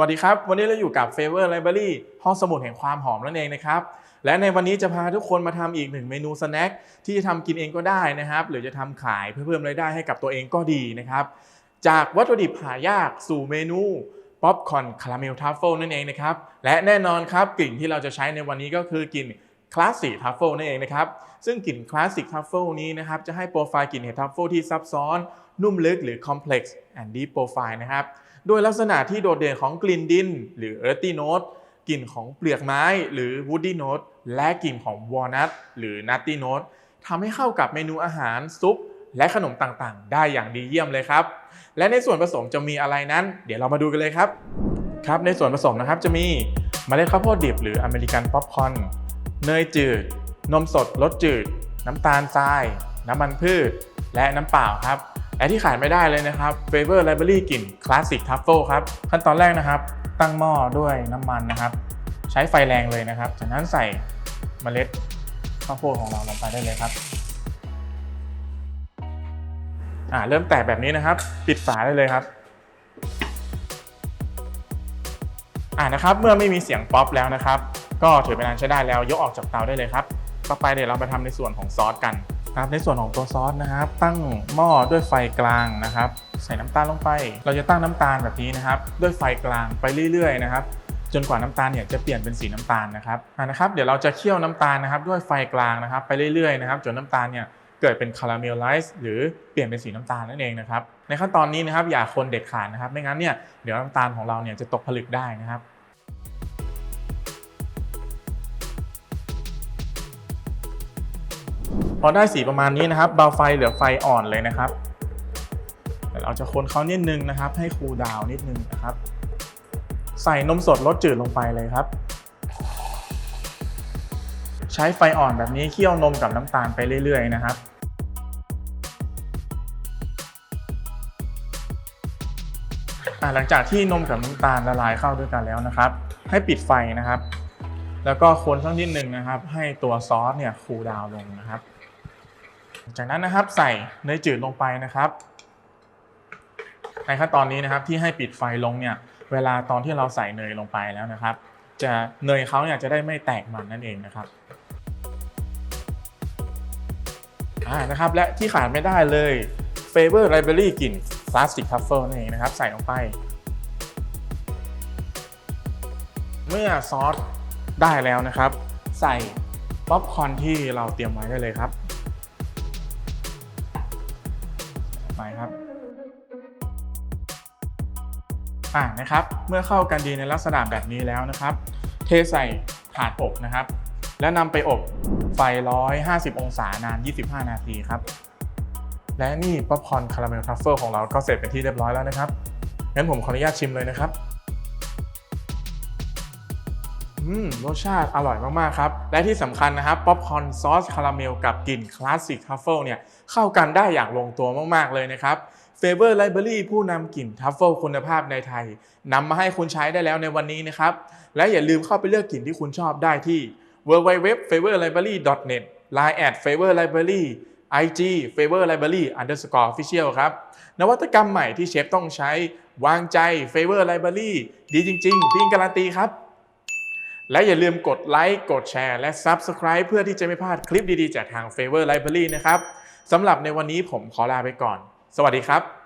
วัสดีครับ วันนี้เราอยู่กับ Favor Library ห้องสมุดแห่งความหอมนั่นเองนะครับ และในวันนี้จะพาทุกคนมาทำอีกหนึ่งเมนูสแน็คที่จะทำกินเองก็ได้นะครับ หรือจะทำขายเพื่อเพิ่มรายได้ให้กับตัวเองก็ดีนะครับ จากวัตถุดิบหายากสู่เมนูป๊อปคอนคาราเมลทัฟเฟิลนั่นเองนะครับ และแน่นอนครับกลิ่นที่เราจะใช้ในวันนี้ก็คือกลิ่นคลาสสิกทัฟเฟิลนั่นเองนะครับ ซึ่งกลิ่นคลาสสิกทัฟเฟิลนี้นะครับจะให้โปรไฟล์กลิ่นเห็ดทัฟเฟิลที่ซับซ้อน นุ่มลึกหรือ complex and deep profile นะครับ โดยลักษณะที่โดดเด่นของกลิ่นดิน หรือ earthy note กลิ่นของเปลือกไม้หรือ woody note และกลิ่นของ walnut หรือ nutty note ทำให้เข้ากับเมนูอาหารซุปและขนมต่างๆ ได้อย่างดีเยี่ยมเลยครับ และในส่วนผสมจะมีอะไรนั้น เดี๋ยวเรามาดูกันเลยครับ ครับในส่วนผสมนะครับจะมีเมล็ดข้าวโพดดิบหรืออเมริกันป๊อปคอร์นเนยจืด นมสดรสจืด น้ำตาลทราย น้ำมันพืช และน้ำเปล่าครับ และที่ขาดไม่ได้เลยนะครับ Flavor Library กลิ่นคลาสสิกทัฟเฟิลครับ ขั้นตอนแรกนะครับ ตั้งหม้อด้วยน้ำมันนะครับ ใช้ไฟแรงเลยนะครับ จากนั้นใส่เมล็ดข้าวโพดของเราลงไปได้เลยครับอ่าเริ่มแตกแบบนี้นะครับ ปิดฝาได้เลยครับอ่านะครับ เมื่อไม่มีเสียงป๊อปแล้วนะครับ ก็ถือเป็นอันใช้ได้แล้วยกออกจากเตาได้เลยครับ ต่อไปเดี๋ยวเรามาทำในส่วนของซอสกัน ครับในส่วนของตัวซอสนะครับ ตั้งหม้อด้วยไฟกลางนะครับ ใส่น้ำตาลลงไป เราจะตั้งน้ำตาลแบบนี้นะครับ ด้วยไฟกลางไปเรื่อยๆนะครับจนกว่าน้ำตาลเนี่ยจะเปลี่ยนเป็นสีน้ำตาลนะครับอ่านะครับเดี๋ยวเราจะเคี่ยวน้ำตาลนะครับ ด้วยไฟกลางนะครับ ไปเรื่อยๆนะครับจนน้ำตาลเนี่ยเกิดเป็นคาราเมลไลซ์หรือเปลี่ยนเป็นสีน้ำตาลนั่นเองนะครับในขั้นตอนนี้นะครับอย่าคนเด็ดขาดนะครับ ไม่งั้นเนี่ยเดี๋ยวน้ำตาลของเราเนี่ยจะตกผลึกได้นะครับ พอได้สีประมาณนี้นะครับเบาไฟเหลือไฟอ่อนเลยนะครับเดี๋ยวเราจะคนเขานิดนึงนะครับ ให้คูลดาวนิดนึงนะครับ ใส่นมสดรสจืดลงไปเลยครับ ใช้ไฟอ่อนแบบนี้เคี่ยวนมกับน้ำตาลไปเรื่อย ๆ นะครับหลังจากที่นมกับน้ำตาลละลายเข้าด้วยกันแล้วนะครับ ให้ปิดไฟนะครับ แล้วก็คนสักนิดหนึ่งนะครับ ให้ตัวซอสเนี่ยคูลดาวลงนะครับ จากนั้นนะครับใส่เนยจืดลงไปนะครับในขั้นตอนนี้นะครับที่ให้ปิดไฟลงเนี่ยเวลาตอนที่เราใส่เนยลงไปแล้วนะครับ จะเนยเขาเนี่ยจะได้ไม่แตกมันนั่นเองนะครับอ่านะครับและที่ขาดไม่ได้เลย Favor Library กลิ่น Plastic Truffle นั่นเองนะครับ ใส่ลงไป เมื่อซอสได้แล้วนะครับ ใส่ป๊อปคอร์นที่เราเตรียมไว้ได้เลยครับ ไปครับอ่านะครับ เมื่อเข้ากันดีในลักษณะแบบนี้แล้วนะครับ เทใส่ถาดอบนะครับ แล้วนำไปอบไฟ 150 องศานาน 25 นาทีครับ และนี่ป๊อปคอร์นคาราเมลทัฟเฟิลของเราก็เสร็จเป็นที่เรียบร้อยแล้วนะครับงั้นผมขออนุญาตชิมเลยนะครับ รสชาติอร่อยมากๆครับ และที่สำคัญนะครับป๊อปคอร์นซอสคาราเมลกับกลิ่นคลาสสิกทัฟเฟิลเนี่ยเข้ากันได้อย่างลงตัวมากๆเลยนะครับ Favor Library ผู้นำกลิ่นทัฟเฟิลคุณภาพในไทยนำมาให้คุณใช้ได้แล้วในวันนี้นะครับ และอย่าลืมเข้าไปเลือกกลิ่นที่คุณชอบได้ที่ www.favorlibrary.net line at favor library IG favor library underscore official ครับ นวัตกรรมใหม่ที่เชฟต้องใช้วางใจ favor library ดีจริง ๆ พี่การันตีครับ และอย่าลืมกดไลค์กดแชร์และ Subscribe เพื่อที่จะไม่พลาดคลิปดีๆ จากทาง Favor Library นะครับสำหรับในวันนี้ผมขอลาไปก่อน สวัสดีครับ